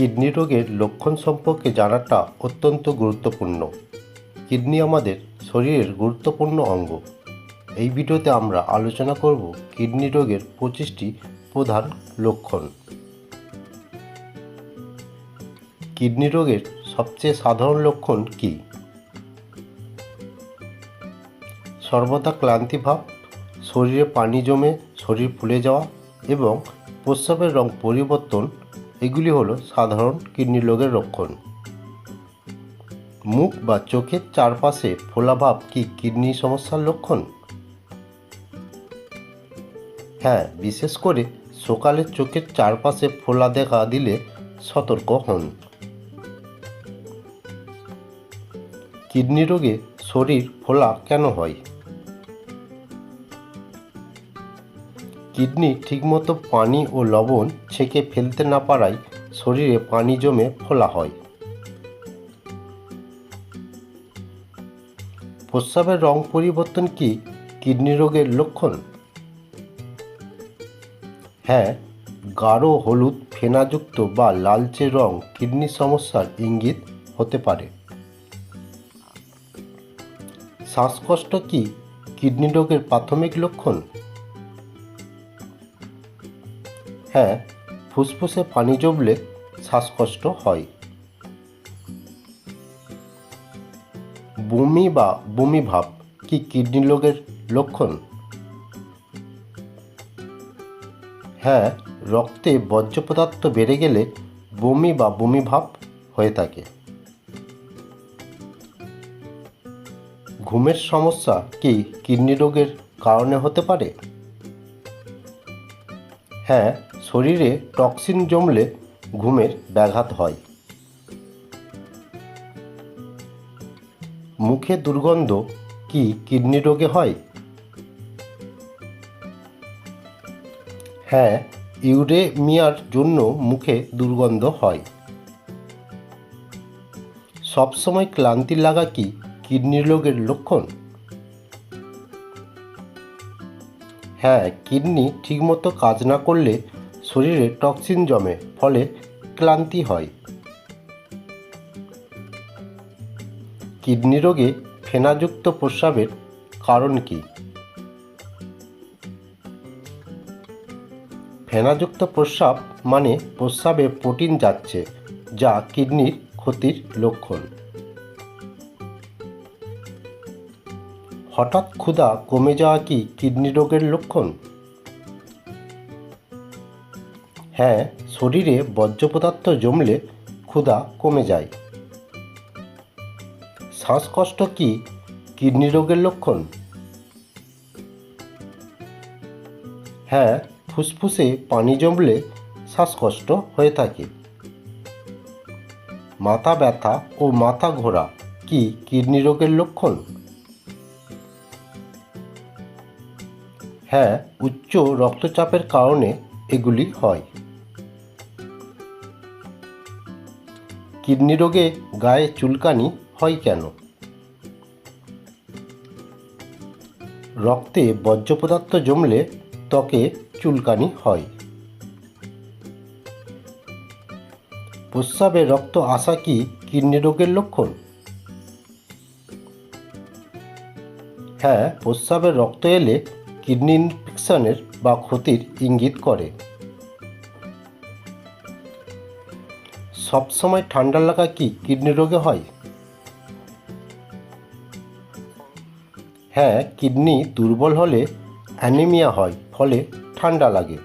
Kidney রোগের লক্ষণ সম্পর্কে জানাটা অত্যন্ত গুরুত্বপূর্ণ। কিডনি আমাদের শরীরের গুরুত্বপূর্ণ অঙ্গ। এই ভিডিওতে আমরা আলোচনা করব কিডনি রোগের পঁচিশটি প্রধান লক্ষণ। কিডনি রোগের সবচেয়ে সাধারণ লক্ষণ কী? সর্বদা ক্লান্তিভাব শরীরে পানি জমে, শরীর ফুলে যাওয়া এবং প্রস্রাবের রং পরিবর্তন এগুলি হলো সাধারণ কিডনি রোগের লক্ষণ। মুখ বা চোখের চারপাশে ফোলাভাব কি কিডনি সমস্যার লক্ষণ? হ্যাঁ বিশেষ করে সকালে চোখের চারপাশে ফোলা দেখা দিলে সতর্ক হন। কিডনি রোগে শরীর ফোলা কেন হয়? কিডনি ঠিকমতো পানি ও লবণ ছেঁকে ফেলতে না পারায় শরীরে পানি জমে ফোলা হয়। প্রস্রাবের রং পরিবর্তন কি কিডনি রোগের লক্ষণ? হ্যাঁ গাঢ় হলুদ, ফেনাযুক্ত বা লালচে রং কিডনি সমস্যার ইঙ্গিত হতে পারে। শ্বাসকষ্ট কি কিডনি রোগের প্রাথমিক লক্ষণ? হ্যাঁ ফুসফুসে পানি জমলে শ্বাসকষ্ট হয়। বমি বা বমি ভাব কি কিডনি রোগের লক্ষণ? হ্যাঁ রক্তে বর্জ্য পদার্থ বেড়ে গেলে বমি বা বমি ভাব হয়ে থাকে। ঘুমের সমস্যা কি কিডনি রোগের কারণে হতে পারে? হ্যাঁ শরীরে টক্সিন জমলে ঘুমের ব্যাঘাত হয়। মুখে দুর্গন্ধ কি কিডনি রোগে হয়? হ্যাঁ ইউরেমিয়ার জন্য মুখে দুর্গন্ধ হয়। সবসময় ক্লান্তি লাগা কি কিডনি রোগের লক্ষণ? হ্যাঁ কিডনি ঠিকমতো কাজ না করলে শরীরে টক্সিন জমে, ফলে ক্লান্তি হয়। কিডনি রোগে ফেনাযুক্ত প্রস্রাবের কারণ কি? ফেনাযুক্ত প্রস্রাব মানে প্রস্রাবে প্রোটিন যাচ্ছে, যা কিডনির ক্ষতির লক্ষণ। হঠাৎ ক্ষুধা কমে যাওয়া কি কিডনি রোগের লক্ষণ? হ্যাঁ শরীরে বর্জ্য পদার্থ জমলে ক্ষুধা কমে যায়। শ্বাসকষ্ট কি কিডনি রোগের লক্ষণ? হ্যাঁ ফুসফুসে পানি জমলে শ্বাসকষ্ট হয়ে থাকে। মাথা ব্যথা ও মাথা ঘোরা কি কিডনি রোগের লক্ষণ? হ্যাঁ উচ্চ রক্তচাপের কারণে এগুলি হয়। কিডনি রোগে গায়ে চুলকানি হয় কেন? রক্তে বর্জ্য পদার্থ জমলে ত্বকে চুলকানি হয়। প্রস্রাবে রক্ত আসা কি কিডনি রোগের লক্ষণ? হ্যাঁ প্রস্রাবে রক্ত এলে কিডনি ইনফেকশনের বা ক্ষতির ইঙ্গিত করে। সবসময় ঠান্ডা লাগা কি কিডনি রোগে হয়? হ্যাঁ কিডনি দুর্বল হলে অ্যানিমিয়া হয়, ফলে ঠান্ডা লাগে।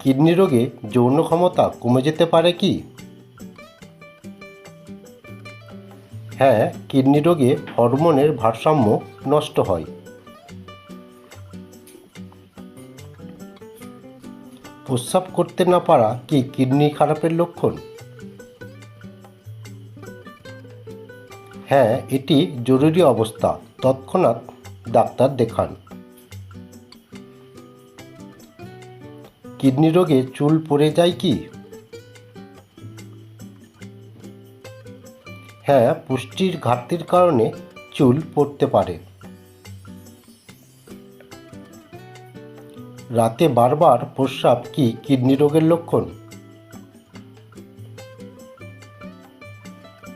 কিডনি রোগে যৌন ক্ষমতা কমে যেতে পারে কি? হ্যাঁ কিডনি রোগে হরমোনের ভারসাম্য নষ্ট হয়। প্রস্রাব করতে না পারা কি কিডনি খারাপের লক্ষণ? হ্যাঁ এটি জরুরি অবস্থা। তৎক্ষণাৎ ডাক্তার দেখান। কিডনি রোগে চুল পড়ে যায় কি? হ্যাঁ পুষ্টির ঘাটতির কারণে চুল পড়তে পারে। রাতে বারবার প্রস্রাব কি কিডনি রোগের লক্ষণ?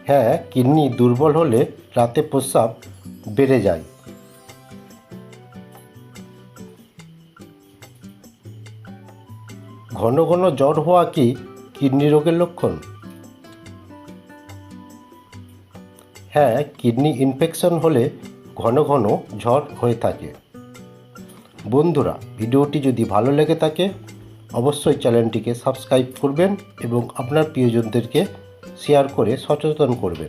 হ্যাঁ কিডনি দুর্বল হলে রাতে প্রস্রাব বেড়ে যায়। ঘন ঘন জ্বর হওয়া কি কিডনি রোগের লক্ষণ? হ্যাঁ কিডনি ইনফেকশন হলে ঘন ঘন ঝড় হয়ে থাকে। বন্ধুরা, ভিডিওটি যদি ভালো লেগে থাকে, অবশ্যই চ্যানেলটিকে সাবস্ক্রাইব করবেন এবং আপনার প্রিয়জনদেরকে শেয়ার করে সচেতন করবেন।